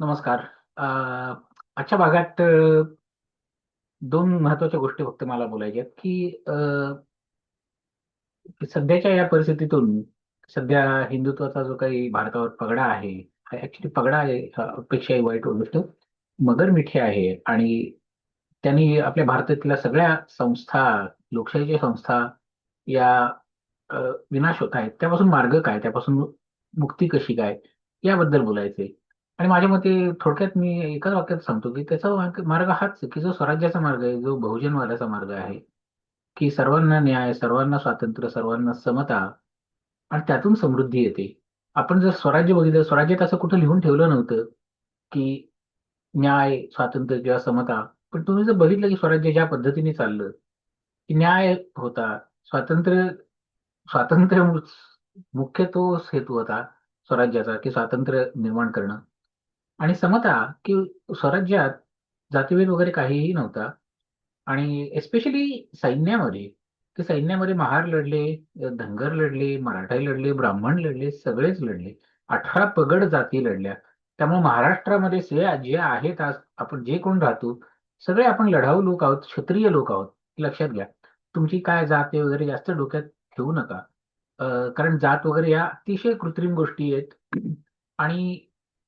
नमस्कार. अ, आजच्या भागात अ, दोन महत्त्वाच्या गोष्टी फक्त मला बोलायच्या आहेत, की अ, सध्याच्या या परिस्थितीतून सध्या हिंदुत्वाचा जो काही भारतावर पगडा आहे, हा ॲक्चुअली पगडा आहे अ, पेक्षाही वाईट गोष्ट मगर मिठी आहे आणि त्यांनी आपल्या भारतातल्या सगळ्या संस्था, लोकशाहीच्या संस्था या अ, विनाश होत आहेत. त्यापासून मार्ग काय? त्यापासून मुक्ती कशी काय? याबद्दल बोलायचंय. आणि माझ्या मते थोडक्यात मी एकाच वाक्यात सांगतो, की त्याचा मार्ग मार्ग हाच आहे, की जो स्वराज्याचा मार्ग आहे, जो बहुजनवादाचा मार्ग आहे, की सर्वांना न्याय, सर्वांना स्वातंत्र्य, सर्वांना समता आणि त्यातून समृद्धी येते. आपण जर स्वराज्य बघितलं, स्वराज्यात असं कुठं लिहून ठेवलं नव्हतं, की न्याय, स्वातंत्र्य किंवा समता. पण तुम्ही जर बघितलं, की स्वराज्य ज्या पद्धतीने चाललं, की न्याय होता, स्वातंत्र्य स्वातंत्र्य मुख्य तोच हेतू होता स्वराज्याचा, की स्वातंत्र्य निर्माण करणं आणि समता, की स्वराज्यात जातीभेद वगैरे काहीही नव्हता आणि एस्पेशली सैन्यामध्ये, की सैन्यामध्ये महार लढले, धनगर लढले, मराठा लढले, ब्राह्मण लढले, सगळेच लढले. 18 पगड जाती लढल्या. त्यामुळे महाराष्ट्रामध्ये जे जे आहेत आज आपण जे कोण राहतो, सगळे आपण लढाऊ लोक आहोत, क्षत्रिय लोक आहोत. लक्षात घ्या. तुमची काय जात आहे वगैरे जास्त डोक्यात ठेवू नका. कारण जात वगैरे या अतिशय कृत्रिम गोष्टी आहेत आणि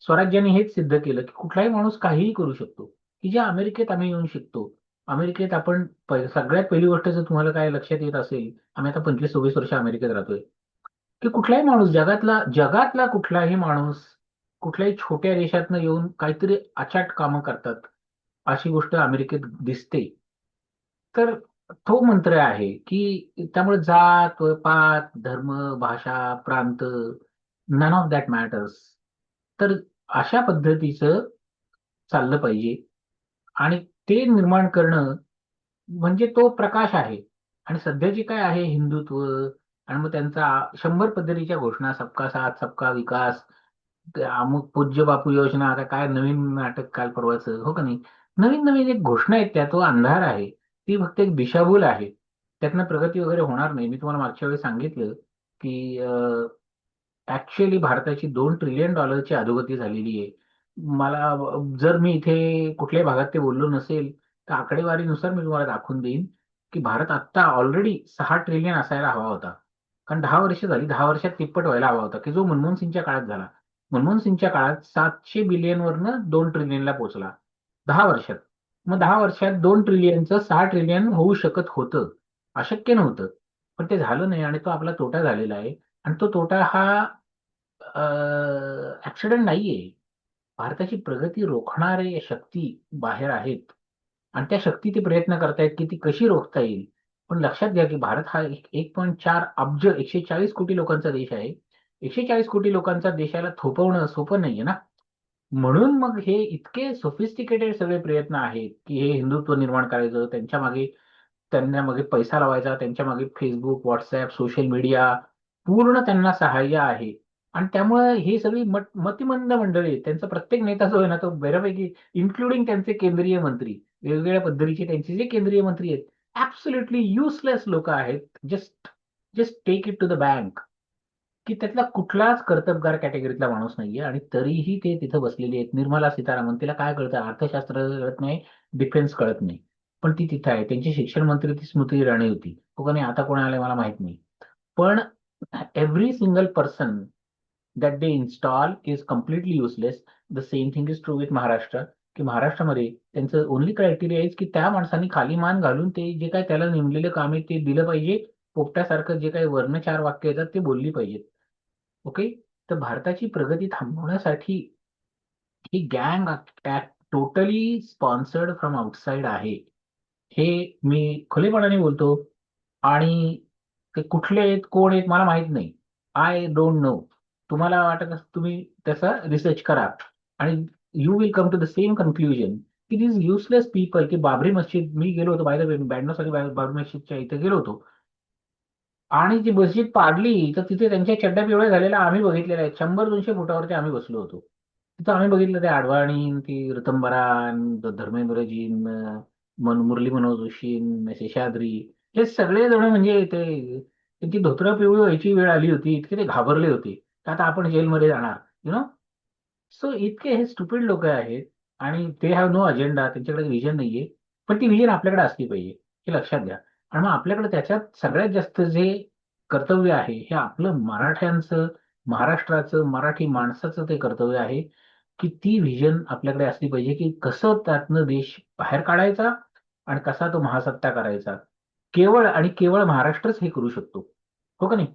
स्वराज्याने हेच सिद्ध केलं, की कुठलाही माणूस काहीही करू शकतो, की ज्या अमेरिकेत आम्ही येऊन शिकतो. अमेरिकेत आपण सगळ्यात पहिली गोष्ट जर तुम्हाला काय लक्षात येत असेल, आम्ही आता 25-26 वर्ष अमेरिकेत राहतोय, की कुठलाही माणूस जगातला जगातला कुठलाही माणूस कुठल्याही छोट्या देशातनं येऊन काहीतरी अचाट कामं करतात, अशी गोष्ट अमेरिकेत दिसते. तर तो मंत्र आहे, की त्यामुळे जात, पात, धर्म, भाषा, प्रांत नन ऑफ दॅट मॅटर्स. तर अशा पद्धतीचं चाललं पाहिजे आणि ते निर्माण करणं म्हणजे तो प्रकाश आहे आणि सध्याची काय आहे हिंदुत्व आणि मग त्यांचा शंभर पद्धतीच्या घोषणा सबका साथ, सबका विकास, अमुक पूज्य बापू योजना, आता काय नवीन नाटक काल परवाचं, हो का नाही? नवीन-नवीन एक घोषणा आहेत त्या, तो अंधार आहे. ती फक्त एक दिशाभूल आहे. त्यातनं प्रगती वगैरे होणार नाही. मी तुम्हाला मागच्या वेळी सांगितलं, की ऍक्च्युअली भारताची दोन ट्रिलियन ची अधोगती झालेली आहे. मला जर मी इथे कुठल्याही भागात ते बोललो नसेल, तर आकडेवारीनुसार मी तुम्हाला दाखवून देईन, की भारत आत्ता ऑलरेडी सहा ट्रिलियन असायला हवा होता. कारण दहा वर्ष झाली, दहा वर्षात तिप्पट व्हायला हवा होता, की जो मनमोहन सिंगच्या काळात झाला. मनमोहन सिंगच्या काळात सातशे बिलियनवरनं दोन ट्रिलियनला पोहोचला. दहा वर्षात. मग दहा वर्षात दोन ट्रिलियनचं सहा ट्रिलियन होऊ शकत होतं. अशक्य नव्हतं. पण ते झालं नाही आणि तो आपला तोटा झालेला आहे आणि तो तोटा हा ऍक्सिडेंट नाहीये. भारताची प्रगती रोखणारे शक्ती बाहेर आहेत आणि त्या शक्ती ते प्रयत्न करतायत, की ती कशी रोखता येईल. पण लक्षात घ्या, की भारत हा एक 1.4 अब्ज 140 कोटी लोकांचा देश आहे. 140 कोटी लोकांचा देशाला थोपवणं सोपं नाहीये ना. म्हणून मग हे इतके सोफिस्टिकेटेड सगळे प्रयत्न आहेत, की हे हिंदुत्व निर्माण करायचं, त्यांच्या मागे त्यांना मागे पैसा लावायचा, त्यांच्या मागे फेसबुक व्हॉट्सअप सोशल मीडिया पूर्ण त्यांना सहाय्य आहे. आणि त्यामुळे ही सगळी मत मतिमंद मंडळी आहेत. त्यांचा प्रत्येक नेता जो आहे ना, तो बऱ्यापैकी इन्क्लुडिंग त्यांचे केंद्रीय मंत्री, वेगवेगळ्या पद्धतीचे त्यांचे जे केंद्रीय मंत्री आहेत, ॲब्सोल्युटली युजलेस लोक आहेत. Just just take it to the bank, की त्यातला कुठलाच कर्तबगार कॅटेगरीतला माणूस नाहीये आणि तरीही ते तिथं बसलेले आहेत. निर्मला सीतारामन तिला काय कळतं? अर्थशास्त्र कळत नाही, डिफेन्स कळत नाही. पण ती तिथं आहे. त्यांची शिक्षण मंत्री ती स्मृती इराणी होती. हो का नाही? आता कोण आलंय मला माहीत नाही. पण every single person that they install is completely useless. The same thing is true with Maharashtra, की महाराष्ट्रामध्ये त्यांचं ओन्ली क्रायटेरिया आहे की त्या माणसाने खाली मान घालून ते जे काय त्याला नेमलेलं काम आहे ते दिलं पाहिजे. पोपट्यासारखं जे काही वर्ण चार वाक्य येतात ते बोलली पाहिजेत. ओके? तर भारताची प्रगती थांबवण्यासाठी ही गँग टोटली स्पॉन्सर्ड फ्रॉम आउटसाइड आहे. हे मी खुलेपणाने बोलतो आणि ते कुठले आहेत, कोण आहेत मला माहीत नाही. I don't know. तुम्हाला वाटत असं तुम्ही त्याचा रिसर्च करा आणि you will come to the same confusion की दिस युसलेस पीपल की बाबरी मस्जिद मी गेलो होतो बाय द वे 92 साली बाबरी मस्जिदच्या इथे गेलो होतो. आणि जी मस्जिद पाडली तर तिथे त्यांच्या चड्ड्या पिवळ्या झालेल्या आम्ही बघितलेल्या आहेत. शंभर दोनशे फुटावरती आम्ही बसलो होतो. तिथं आम्ही बघितलं ते आडवाणी ती रतंबरान धर्मेंद्रजीन धर्मेंद्रजी, मन मुरली मनोज जोशी, शेषाद्री हे सगळे जण म्हणजे ते त्यांची धोतरं पिवळी व्हायची वेळ आली होती. इतके ते घाबरले होते. तर आता आपण जेलमध्ये जाणार, यु नो. सो इतके हे स्टुपिड लोक आहेत आणि ते हॅव नो अजेंडा त्यांच्याकडे विजन नाहीये. पण ती विजन आपल्याकडे असली पाहिजे हे लक्षात घ्या. आणि मग आपल्याकडे त्याच्यात सगळ्यात जास्त जे कर्तव्य आहे हे आपलं मराठ्यांचं महाराष्ट्राचं मराठी माणसाचं ते कर्तव्य आहे की ती व्हिजन आपल्याकडे असली पाहिजे की कसं त्यातनं देश बाहेर काढायचा आणि कसा तो महासत्ता करायचा. केवळ आणि केवळ महाराष्ट्रच हे करू शकतो. हो का नाही?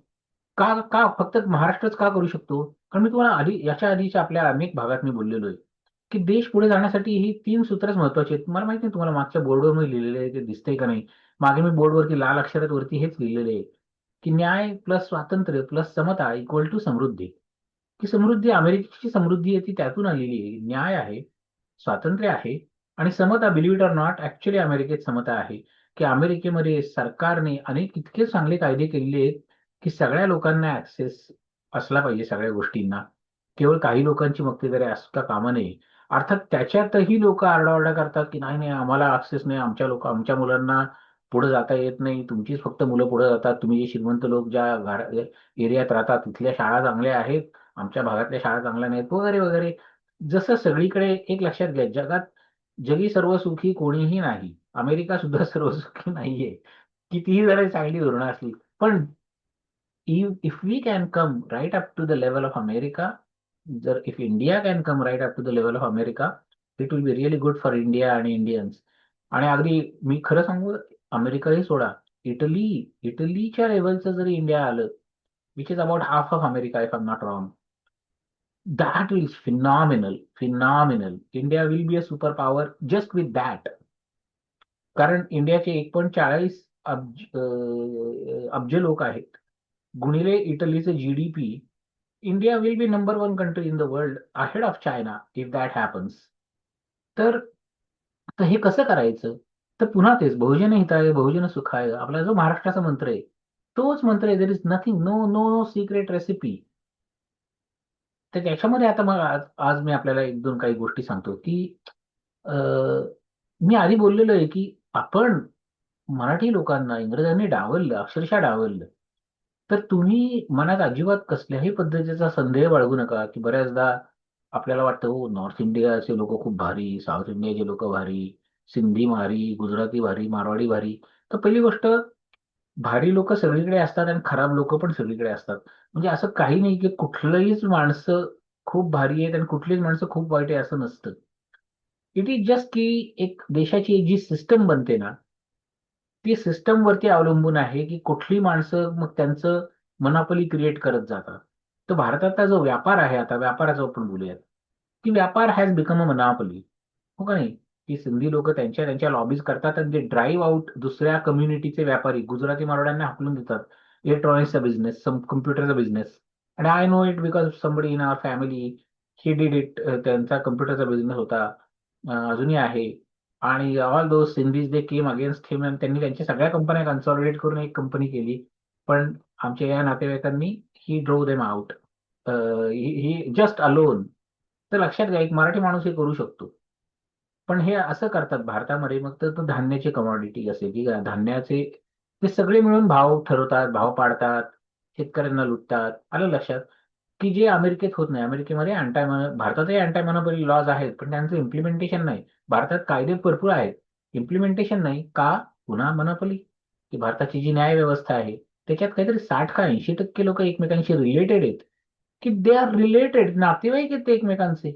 का का फक्त महाराष्ट्रच का करू शकतो? कारण मी तुम्हाला आधी याच्या आधीच्या आपल्या अनेक भागात मी बोललेलो आहे की देश पुढे जाण्यासाठी ही तीन सूत्रच महत्वाची आहेत. मला माहिती नाही तुम्हाला मागच्या बोर्डवर मी लिहिलेले आहे ते दिसतंय का नाही. मागे मी बोर्डवरती लाल अक्षरात वरती हेच लिहिलेले आहे की न्याय प्लस स्वातंत्र्य प्लस समता इक्वल टू समृद्धी. की समृद्धी अमेरिकेची समृद्धी आहे ती त्यातून आलेली आहे. न्याय आहे स्वातंत्र्य आहे आणि समता believe it or not actually अमेरिकेत समता आहे. की अमेरिकेमध्ये सरकारने अनेक इतके चांगले कायदे केलेले आहेत की सगळ्या लोकांना ऍक्सेस असला पाहिजे सगळ्या गोष्टींना. केवळ काही लोकांची मक्तेदारी असता कामा नये. अर्थात त्याच्यातही लोक आरडाओरडा करतात की नाही नाही आम्हाला ऍक्सेस नाही आमच्या लोक आमच्या मुलांना पुढे जाता येत नाही. तुमचीच फक्त मुलं पुढे जातात. तुम्ही जे श्रीमंत लोक ज्या एरियात राहतात तिथल्या शाळा चांगल्या आहेत आमच्या भागातल्या शाळा चांगल्या नाहीत वगैरे वगैरे. जसं सगळीकडे एक लक्षात घ्या जगात जगी सर्व सुखी कोणीही नाही. अमेरिका सुद्धा सर्व सुखी नाहीये. कितीही जरा चांगली धोरणं असली पण if we can come right up to the level of America जर if India can come right up to the level of America it will really really good for India आणि इंडियन्स आणि अगदी मी खरं सांगू अमेरिकाही सोडा. इटली इटलीच्या लेवलचं जरी India आलं which is about half of America if I'm not wrong that will phenomenal phenomenal India will be a super power just with that कारण इंडियाचे एक पॉईंट चाळीस अब्ज अब्ज लोक आहेत. गुणिले इटलीचे GDP India will be number one country in the world ahead of China if that happens तर हे कसं करायचं? तर पुन्हा तेच बहुजन हिताय बहुजन सुखाय आपला जो महाराष्ट्राचा मंत्र आहे तोच मंत्र आहे there is nothing no no no secret recipe तर त्याच्यामध्ये आता मग आज आज मी आपल्याला एक दोन काही गोष्टी सांगतो की मी आधी बोललेलो आहे की आपण मराठी लोकांना इंग्रजांनी डावललं अक्षरशः डावललं. तर तुम्ही मनात अजिबात कसल्याही पद्धतीचा संदेह बाळगू नका की बऱ्याचदा आपल्याला वाटतं हो नॉर्थ इंडियाचे लोक खूप भारी साऊथ इंडियाचे लोक भारी सिंधी भारी गुजराती भारी मारवाडी भारी. तर पहिली गोष्ट भारी लोक सगळीकडे असतात आणि खराब लोक पण सगळीकडे असतात. म्हणजे असं काही नाही की कुठलंहीच माणसं खूप भारी आहेत आणि कुठलीच माणसं खूप वाईट आहे असं नसतं. इट इज जस्ट की एक देशाची एक जी सिस्टम बनते ना ती सिस्टम वरती अवलंबून आहे की कुठली माणसं मग त्यांचं मनापली क्रिएट करत जातात. तर भारताचा जो व्यापार आहे आता व्यापाराचा आपण बोलूयात की व्यापार हॅज बिकम अ मनापली हो का नाही? की सिंधी लोक त्यांच्या त्यांच्या लॉबीज करतात आणि ते ड्राईव्ह आउट दुसऱ्या कम्युनिटीचे व्यापारी गुजराती मारवाड्यांना हाकलून देतात. इलेक्ट्रॉनिक्सचा बिझनेस कम्प्युटरचा बिझनेस आणि I know it because somebody in our family he did it त्यांचा कम्प्युटरचा बिझनेस होता. अजूनही आहे. आणि all though Sindhis they came against him त्यांनी त्यांच्या सगळ्या कंपन्या कन्सॉलिडेट करून एक कंपनी केली. पण आमच्या या नातेवाईकांनी he drove them out he just alone तर लक्षात घ्या एक मराठी माणूस हे करू शकतो. पण हे असं करतात भारतामध्ये मग तर धान्याची कमॉडिटी असेल की धान्याचे ते सगळे मिळून भाव ठरवतात भाव पाडतात शेतकऱ्यांना लुटतात. आलं लक्षात? की जे अमेरिकेत होत नाही. अमेरिकेमध्ये अँटाय भारतातही अँटाय मोनोपली लॉज आहेत पण त्यांचं इम्प्लिमेंटेशन नाही. भारतात कायदे भरपूर आहेत. इम्प्लिमेंटेशन नाही का? पुन्हा मनापली की भारताची जी न्याय व्यवस्था आहे त्याच्यात काहीतरी साठ का ऐंशी टक्के लोक एकमेकांशी रिलेटेड आहेत. की दे आर रिलेटेड नातेवाईक आहेत ते एकमेकांचे.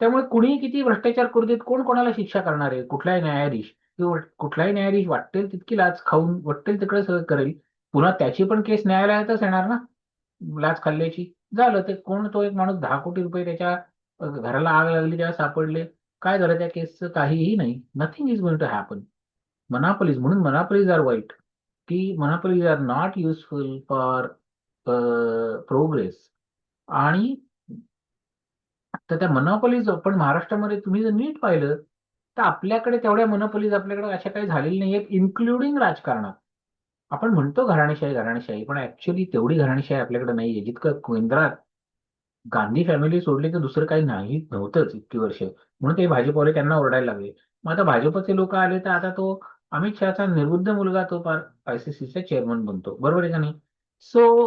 त्यामुळे कुणीही किती भ्रष्टाचार करू देत कोण कोणाला शिक्षा करणार आहे? कुठलाही न्यायाधीश. किंवा कुठलाही न्यायाधीश वाटेल तितकी लाच खाऊन वाटेल तिकडे सगळं करेल. पुन्हा त्याची पण केस न्यायालयातच येणार ना? लाच खाल्ल्याची. झालं ते कोण तो एक माणूस दहा कोटी रुपये त्याच्या घराला आग लागली त्याला सापडले. काय झालं त्या केसचं? काहीही नाही. Nothing is going to happen monopolies म्हणून मनापलीज आर वाईट की monopolies are not useful for progress आणि तर त्या मनापलीज पण महाराष्ट्रामध्ये तुम्ही जर नीट पाहिलं तर आपल्याकडे तेवढ्या मनापलीज आपल्याकडे अशा काही झालेल्या नाही आहेत इन्क्लुडिंग राजकारणात. आपण म्हणतो घराणेशाही घराणेशाही पण ऍक्च्युली तेवढी घराणेशाही आपल्याकडे नाहीये. जितकं केंद्रात गांधी फॅमिली सोडली तर दुसरं काही नाही. नव्हतंच इतकी वर्ष. म्हणून ते भाजपवाले त्यांना ओरडायला लागले. मग आता भाजपचे लोक आले तर आता तो अमित शहाचा निर्बुद्ध मुलगा तो फार आयसीसीचा चेअरमन बनतो. बरोबर आहे का नाही? सो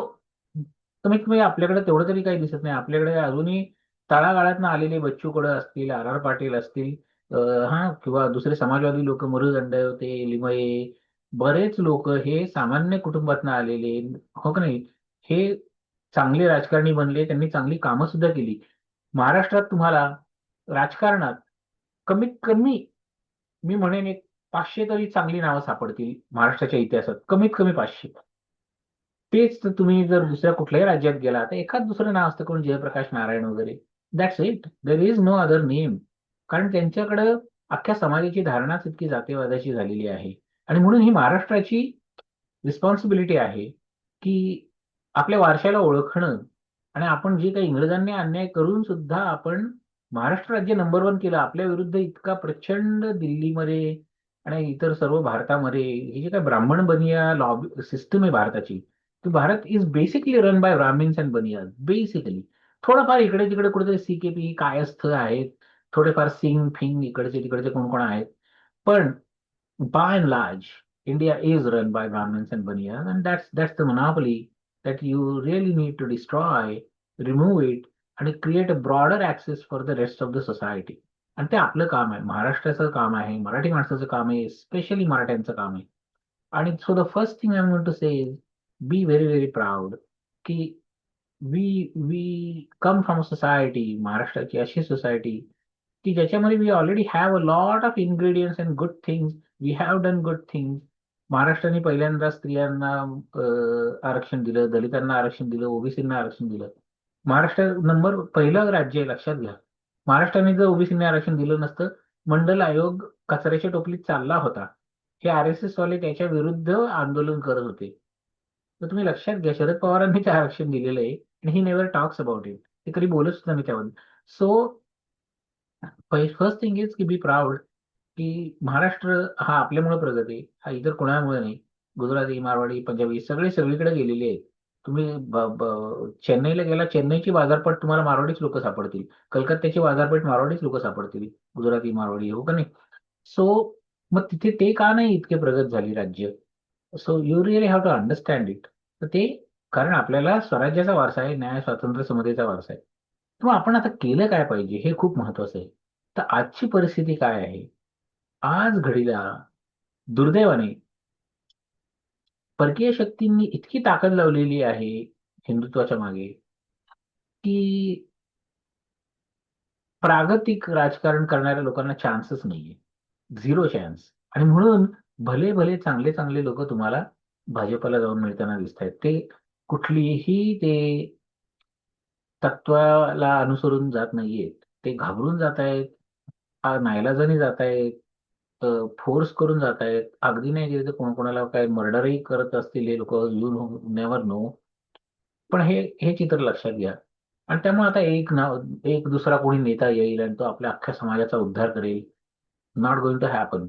कमीत कमी आपल्याकडे तेवढं तरी काही दिसत नाही. आपल्याकडे अजूनही तळागाळातनं आलेले बच्चू कडू असतील आर आर पाटील असतील हा किंवा दुसरे समाजवादी लोक मरुदंड होते लिमये बरेच लोक हे सामान्य कुटुंबातनं आलेले हो का नाही? हे चांगले राजकारणी बनले त्यांनी चांगली कामं सुद्धा केली. महाराष्ट्रात तुम्हाला राजकारणात कमीत कमी मी म्हणेन एक पाचशे तरी चांगली नावं सापडतील महाराष्ट्राच्या इतिहासात. कमीत कमी पाचशे. तेच तुम्ही जर दुसऱ्या कुठल्याही राज्यात गेला तर एखाद दुसरं नाव असतं कोण? जयप्रकाश नारायण वगैरे. That's it there is no other name कारण त्यांच्याकडं अख्ख्या समाजाची धारणाच इतकी जातीवादाची झालेली आहे. आणि म्हणून ही महाराष्ट्राची रिस्पॉन्सिबिलिटी आहे की आपल्या वारशाला ओळखणं आणि आपण जे काही इंग्रजांनी अन्याय करून सुद्धा आपण महाराष्ट्र राज्य नंबर वन केलं आपल्या विरुद्ध इतका प्रचंड दिल्लीमध्ये आणि इतर सर्व भारतामध्ये ही जी काय ब्राह्मण बनिया लॉबी सिस्टम आहे भारताची तर Bharat is basically run by Brahmins and Baniya basically थोडंफार इकडे तिकडे कुठेतरी सीकेपी कायस्थ आहेत थोडेफार सिंग फिंग इकडचे तिकडचे कोण कोण आहेत. पण by and large India is run by Brahmins and Baniya and that's that's the monopoly that you really need to destroy, remove it, आणि create a broader access for the rest of the society आणि ते आपलं काम आहे महाराष्ट्राचं काम आहे मराठी माणसाचं काम आहे स्पेशली मराठ्यांचं काम आहे. आणि so the first thing I want to say be very very proud की we we come from a society महाराष्ट्राची अशी सोसायटी की ज्याच्यामध्ये we already have a lot of ingredients and good things we have done good thing महाराष्ट्राने पहिल्यांदा स्त्रियांना आरक्षण दिलं दलितांना आरक्षण दिलं ओबीसींना आरक्षण दिलं. महाराष्ट्र नंबर पहिलं राज्य आहे लक्षात घ्या. महाराष्ट्राने जर ओबीसींना आरक्षण दिलं नसतं मंडल आयोग कचऱ्याच्या टोपलीत चालला होता. हे आर एस एस वाले त्याच्या विरुद्ध आंदोलन करत होते. तर तुम्ही लक्षात घ्या शरद पवारांनी ते आरक्षण दिलेलं आहे आणि he never talks about it ते कधी बोलत सुद्धा मी त्याबद्दल सो फर्स्ट थिंग इज की बी प्राऊड की महाराष्ट्र हा आपल्यामुळे प्रगत आहे हा इतर कोणामुळे नाही. गुजराती मारवाडी पंजाबी सगळे सगळीकडे गेलेले आहेत. तुम्ही चेन्नईला गेला चेन्नईची बाजारपेठ तुम्हाला मारवाडीच लोक सापडतील. कलकत्त्याची बाजारपेठ मारवाडीच लोक सापडतील. गुजराती मारवाडी हो का नाही? सो मग तिथे ते का नाही इतके प्रगत झाली राज्य? So you really have to understand it तर ते कारण आपल्याला स्वराज्याचा वारसा आहे न्याय स्वातंत्र्य समतेचा वारसा आहे. मग आपण आता केलं काय पाहिजे हे खूप महत्वाचं आहे. तर आजची परिस्थिती काय आहे? आज घडीला दुर्दैवाने परकीय शक्तींनी इतकी ताकद लावलेली आहे हिंदुत्वाच्या मागे की प्रागतिक राजकारण करणाऱ्या लोकांना चान्सच नाहीये. झिरो चान्स आणि म्हणून भले भले चांगले चांगले लोक तुम्हाला भाजपला जाऊन मिळताना दिसत आहेत ते कुठलीही ते तत्वाला अनुसरून जात नाहीयेत. ते घाबरून जात आहेत नाईलाजाने जात आहेत फोर्स करून जात आहेत. अगदी नाही गेले तर कोणाकोणाला काय मर्डरही करत असतील हे लोक यू नेवर नो पण हे हे चित्र लक्षात घ्या. आणि त्यामुळे आता एक ना एक दुसरा कोणी नेता येईल आणि तो आपल्या अख्ख्या समाजाचा उद्धार करेल. Not going to happen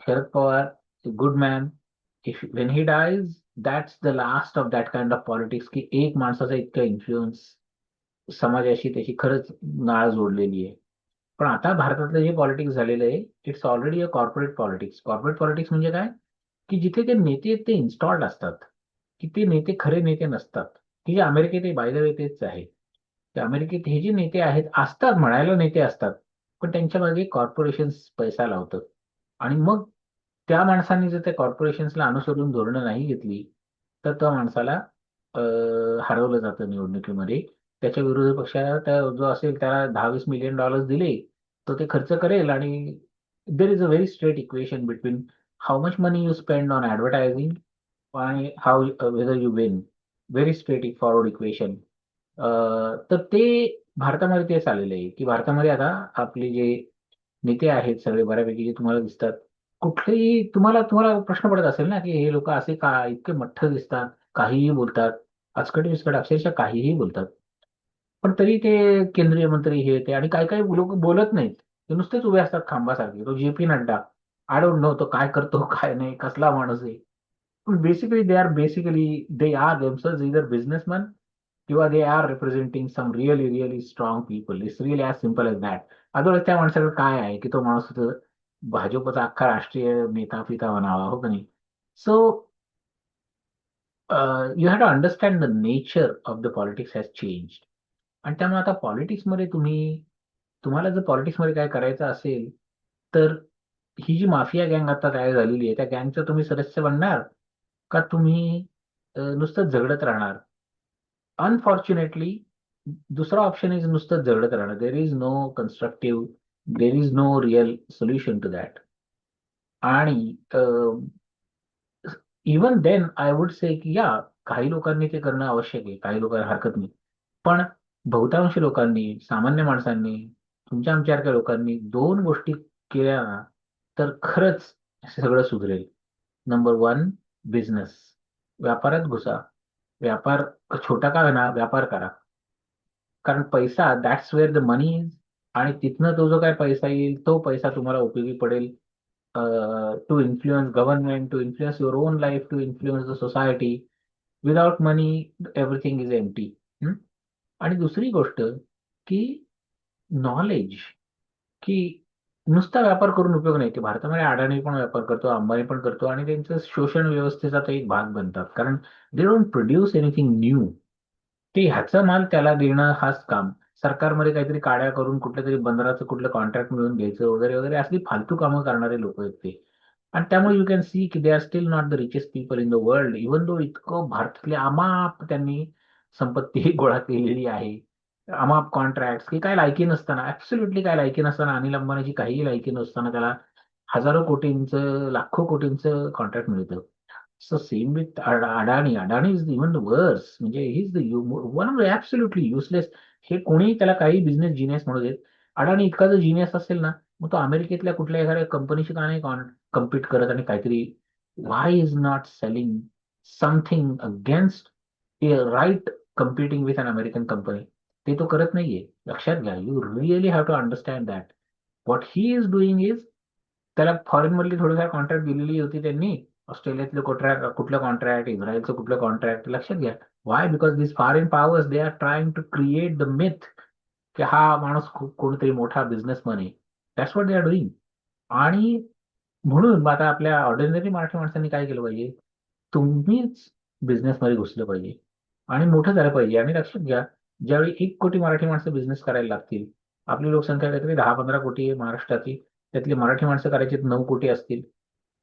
Sharad Pawar good man if when he dies that's the last of that kind of politics की एक माणसाचा इतका इन्फ्लुएन्स समाजाशी त्याची खरंच नाळ जोडलेली आहे. पण आता भारतातलं जे पॉलिटिक्स झालेलं आहे it's already a corporate politics corporate politics म्हणजे काय? की जिथे ते नेते आहेत ते इन्स्टॉल्ड असतात. की ते नेते खरे नेते नसतात. की जे अमेरिकेत बाय तेच आहे. की अमेरिकेत हे जे नेते आहेत असतात म्हणायला नेते असतात पण त्यांच्या मागे कॉर्पोरेशन पैसा लावतात. आणि मग त्या माणसाने जर त्या कॉर्पोरेशन्सला अनुसरून धोरणं नाही घेतली तर त्या माणसाला हरवलं जातं निवडणुकीमध्ये. त्याच्या विरोधी पक्षाला त्या जो असेल त्याला दहा वीस मिलियन डॉलर्स दिले तो ते खर्च करेल आणि there is a very straight equation between how much money you spend on advertising आणि how whether you win very straight forward equation तर ते भारतामध्ये तेच आलेलं आहे की भारतामध्ये आता आपले जे नेते आहेत सगळे बऱ्यापैकी जे तुम्हाला दिसतात कुठलेही तुम्हाला तुम्हाला प्रश्न पडत असेल ना की हे लोक असे का इतके मठ्ठ दिसतात काहीही बोलतात आजकट विस्कट अक्षरशः काहीही बोलतात. पण तरी ते केंद्रीय मंत्री हे ते आणि काही काही लोक बोलत नाहीत. ते नुसतेच उभे असतात खांबासारखे. तो J P Nadda. I don't know तो काय करतो काय नाही कसला माणूस आहे. पण basically they are basically they are themselves either businessman किंवा they are representing some really really strong people it's really as simple as that otherwise त्या माणसाकडे काय आहे की तो माणूस भाजपचा अख्खा राष्ट्रीय नेता पिता म्हणावा हो का नाही? So you have to understand the nature of the politics has change आणि त्यामुळे आता पॉलिटिक्समध्ये तुम्ही तुम्हाला जर पॉलिटिक्समध्ये काय करायचं असेल तर ही जी माफिया गँग आता तयार झालेली आहे त्या गँगचं तुम्ही सदस्य बनणार का तुम्ही नुसतं झगडत राहणार? अनफॉर्च्युनेटली दुसरा ऑप्शन इज नुसतं झगडत राहणं there is no constructive there is no real solution to that आणि even then I would say की या काही लोकांनी ते करणं आवश्यक आहे काही लोकांना हरकत नाही. पण बहुतांश लोकांनी सामान्य माणसांनी तुमच्या आमच्यासारख्या लोकांनी दोन गोष्टी केल्या ना तर खरंच सगळं सुधरेल. नंबर वन बिझनेस व्यापारात घुसा. व्यापार छोटा का ना व्यापार करा. कारण पैसा that's where the money is आणि तिथनं तो जो काय पैसा येईल तो पैसा तुम्हाला उपयोगी पडेल. To influence government to influence your own life to influence the society without money everything is empty आणि दुसरी गोष्ट की नॉलेज की नुसता व्यापार करून उपयोग नाही. की भारतामध्ये अडाणी पण व्यापार करतो अंबानी पण करतो आणि त्यांचं शोषण व्यवस्थेचा तो एक भाग बनतात. कारण they don't produce anything new ते ह्याचा माल त्याला देणं हाच काम. सरकारमध्ये काहीतरी काड्या करून कुठल्या तरी बंदराचं कुठलं कॉन्ट्रॅक्ट मिळून घ्यायचं वगैरे वगैरे असली फालतू कामं करणारे लोक आहेत ते. आणि त्यामुळे यू कॅन सी की they are still not the richest people in the world even though इतकं भारतातले अमाप त्यांनी संपत्ती गोळा केलेली आहे. अमाप कॉन्ट्रॅक्ट की काय लायकी नसताना ऍब्सोल्युटली काय लायकी नसताना अनिल अंबानीची काहीही लायकी नसताना त्याला हजारो कोटींचं लाखो कोटींचं कॉन्ट्रॅक्ट मिळतं. So same with Adani. Adani is even the worse म्हणजे he is the one of the absolutely useless हे कोणी त्याला काही बिझनेस जिनियस म्हणू देत. अडाणी इतका जर जिनियस असेल ना मग तो अमेरिकेतल्या कुठल्या एखाद्या कंपनीशी का नाही कम्पीट करत आणि काहीतरी why is not selling something against a right competing with an American company ते तो करत नाहीये. लक्षात घ्या. You really have to understand that what he is doing is त्याला फॉरेन मधली थोडीफार कॉन्ट्रॅक्ट दिलेली होती त्यांनी. ऑस्ट्रेलियातलं कॉन्ट्रॅक्ट कुठलं कॉन्ट्रॅक्ट इस्रायलचं कुठलं कॉन्ट्रॅक्ट लक्षात घ्या. Why because this foreign powers they are trying to create the myth की हा माणूस कोणीतरी मोठा बिझनेसमन आहे. That's what they are doing आणि म्हणून आता आपल्या ऑर्डिनरी मराठी माणसांनी काय केलं पाहिजे? तुम्हीच बिझनेसमध्ये घुसलं पाहिजे. आणि मोठं झालं पाहिजे. आणि लक्षात घ्या ज्यावेळी एक कोटी मराठी माणसं बिझनेस करायला लागतील आपली लोकसंख्या काहीतरी दहा पंधरा कोटी आहे महाराष्ट्राची त्यातली मराठी माणसं करायची नऊ कोटी असतील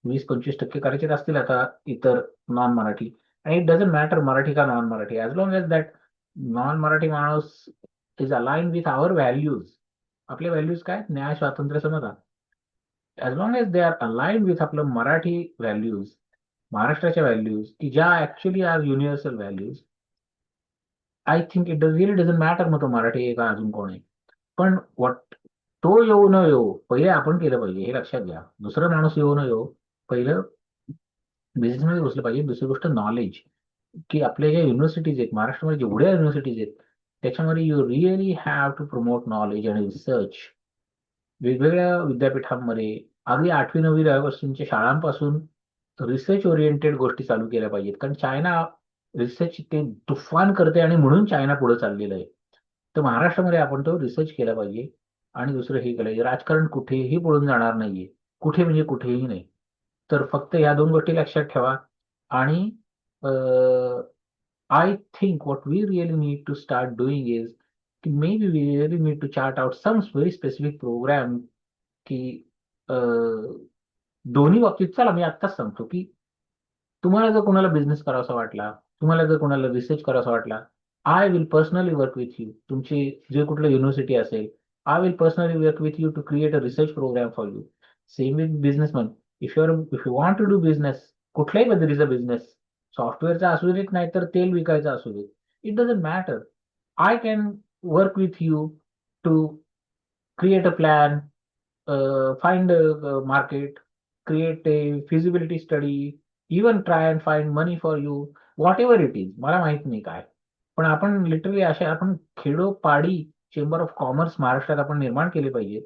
वीस पंचवीस टक्के करायचे असतील आता इतर नॉन मराठी आणि इट डझंट मॅटर मराठी का non Marathi as long as that non Marathi माणूस is align with our values आपले व्हॅल्यूज काय? न्याय स्वातंत्र्य समजा as long as they are align with आपलं मराठी व्हॅल्यूज महाराष्ट्राच्या व्हॅल्यूज की ज्या actually are universal values I think it really doesn't matter मग तो मराठी आहे का? अजून कोण आहे? पण वॉट तो येऊ न येऊ पहिले आपण केलं पाहिजे हे लक्षात घ्या. दुसरा माणूस येऊ न येऊ पहिलं बिझनेसमध्ये घुसलं पाहिजे. दुसरी गोष्ट नॉलेज की आपल्या ज्या युनिव्हर्सिटीज आहेत महाराष्ट्रामध्ये जेवढ्या युनिव्हर्सिटीज आहेत त्याच्यामध्ये you really have to promote knowledge आणि रिसर्च वेगवेगळ्या विद्यापीठांमध्ये अगदी आठवी नववी वर्षांच्या शाळांपासून रिसर्च ओरिएंटेड गोष्टी चालू केल्या पाहिजेत. कारण चायना रिसर्च ते तुफान करते आणि म्हणून चायना पुढे चाललेलं आहे. तर महाराष्ट्रामध्ये आपण तो रिसर्च केला पाहिजे. आणि दुसरं हे केलं राजकारण कुठेही पळून जाणार नाहीये. कुठे म्हणजे कुठेही नाही. तर फक्त या दोन गोष्टी लक्षात ठेवा. आणि I think what we really need to start doing is की maybe we really need to chart out some very specific program की दोन्ही बाबतीत चला मी आत्ताच सांगतो की तुम्हाला जर कोणाला बिझनेस करावासा वाटला तुम्हाला जर कोणाला रिसर्च करायचा वाटला I will personally work with you तुमची जे कुठलं युनिव्हर्सिटी असेल I will personally work with you to create a research programme for you same with businessman if your if you want to do business कुठल्याही पद्धतीचा business सॉफ्टवेअरचा असू देत नाही तर तेल विकायचं असू देत. It doesn't matter I can work with you to create a plan find market create a feasibility study even try and find money for you whatever it is मला माहीत नाही काय. पण आपण लिटरली असे आपण खेडोपाडी चेंबर ऑफ कॉमर्स महाराष्ट्रात आपण निर्माण केले पाहिजे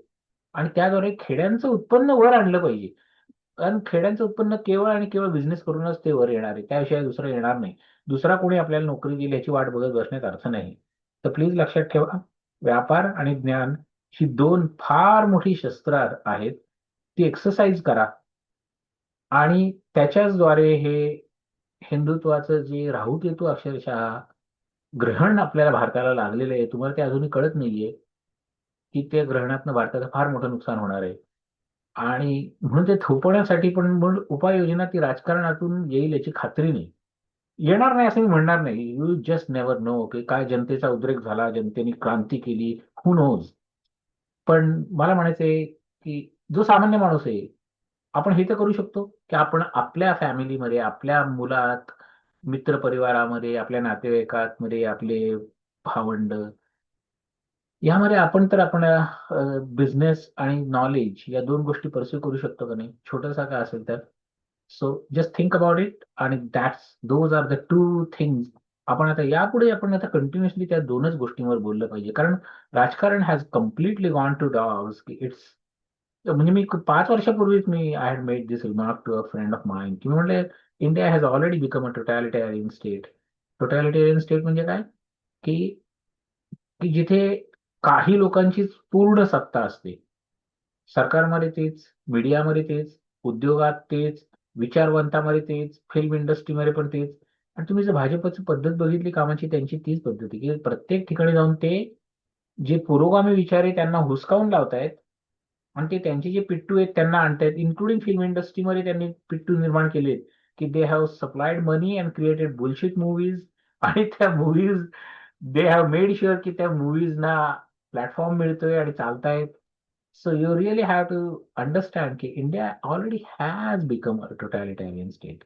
आणि त्याद्वारे खेड्यांचं उत्पन्न वर आणलं पाहिजे. कारण खेड्यांचं उत्पन्न केवळ आणि केवळ बिझनेस करूनच ते वर येणार आहे. त्याशिवाय दुसरं येणार नाही. दुसरा कोणी आपल्याला नोकरी दिली याची वाट बघत बसण्यात अर्थ नाही. तर प्लीज लक्षात ठेवा व्यापार आणि ज्ञान ही दोन फार मोठी शस्त्र आहेत. ती एक्सरसाइज करा. आणि त्याच्याचद्वारे हे हिंदुत्वाचं जे राहू येतो अक्षरशः ग्रहण आपल्याला भारताला लागलेलं आहे तुम्हाला ते अजूनही कळत नाहीये की त्या ग्रहणातनं भारताचं फार मोठं नुकसान होणार आहे. आणि म्हणून ते थोपवण्यासाठी पण म्हणून उपाययोजना ती राजकारणातून येईल याची खात्री नाही. येणार नाही असं मी म्हणणार नाही. यू जस्ट नेवर नो की काय जनतेचा उद्रेक झाला जनतेने क्रांती केली हु नोज पण मला म्हणायचंय की जो सामान्य माणूस आहे आपण हे तर करू शकतो की आपण आपल्या फॅमिलीमध्ये आपल्या मुलात मित्र परिवारामध्ये आपल्या नातेवाईकांमध्ये आपले भावंड यामध्ये आपण तर आपण बिझनेस आणि नॉलेज या दोन गोष्टी परस्यू करू शकतो का नाही? छोटासा काय असेल तर. So just think about it आणि that's those are the two things आपण आता यापुढे आपण आता कंटिन्युअसली त्या दोनच गोष्टींवर बोललं पाहिजे. कारण राजकारण has completely gone to dogs की इट्स म्हणजे मी पाच वर्षापूर्वीच मी I had made this remark to a friend of mind की म्हणले India has already become a totalitarian state totalitarian state म्हणजे काय? की की जिथे काही लोकांचीच पूर्ण सत्ता असते. सरकारमध्ये तेच मीडियामध्ये तेच उद्योगात तेच विचारवंतामध्ये तेच फिल्म इंडस्ट्रीमध्ये पण तेच. आणि तुम्ही जर भाजपची पद्धत बघितली कामाची त्यांची तीच पद्धती की प्रत्येक ठिकाणी जाऊन ते जे पुरोगामी विचार आहे त्यांना हुसकावून लावतायत आणि ते त्यांचे जे पिट्टू आहेत त्यांना आणतायत. इन्क्लुडिंग फिल्म इंडस्ट्रीमध्ये त्यांनी पिट्टू निर्माण केलेत की they have supplied money and created bullshit movies आणि त्या movies they have made sure की त्या मूवीजना प्लॅटफॉर्म मिळतोय आणि चालतायत. So you really have to understand की India already has become a totalitarian state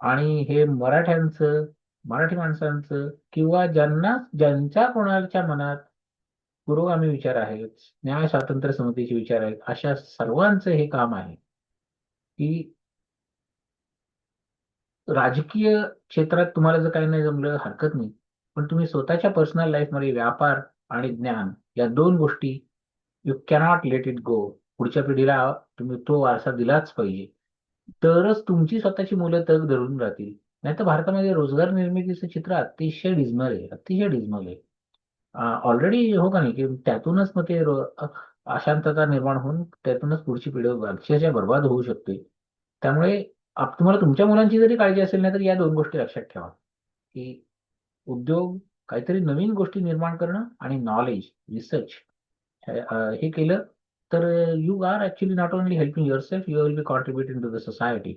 आणि हे मराठ्यांचं मराठी माणसांचं किंवा ज्यांना ज्यांच्या कोणाच्या मनात पुरोगामी विचार आहेत न्याय स्वातंत्र्य समितीचे विचार आहेत अशा सर्वांचं हे काम आहे की राजकीय क्षेत्रात तुम्हाला जर काही नाही जमलं हरकत नाही. पण तुम्ही स्वतःच्या पर्सनल लाईफमध्ये व्यापार आणि ज्ञान या दोन गोष्टी you cannot let it go पुढच्या पिढीला तुम्ही तो वारसा दिलाच पाहिजे. तरच तुमची स्वतःची मुलं तग धरून राहतील. नाही तर भारतामध्ये रोजगार निर्मितीचं चित्र अतिशय डिझमल आहे अतिशय डिझमल आहे. ऑलरेडी हो का नाही? की त्यातूनच मग ते अशांतता निर्माण होऊन त्यातूनच पुढची पिढी अक्षरशः बर्बाद होऊ शकते. त्यामुळे तुम्हाला तुमच्या मुलांची जरी काळजी असेल ना तर या दोन गोष्टी लक्षात ठेवा. की उद्योग काहीतरी नवीन गोष्टी निर्माण करणं आणि नॉलेज रिसर्च हे केलं तर you are actually not only helping yourself you will be contributing to the society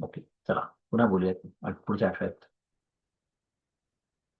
okay चला पुन्हा बोलूयात. पुढच्या आठवड्यात.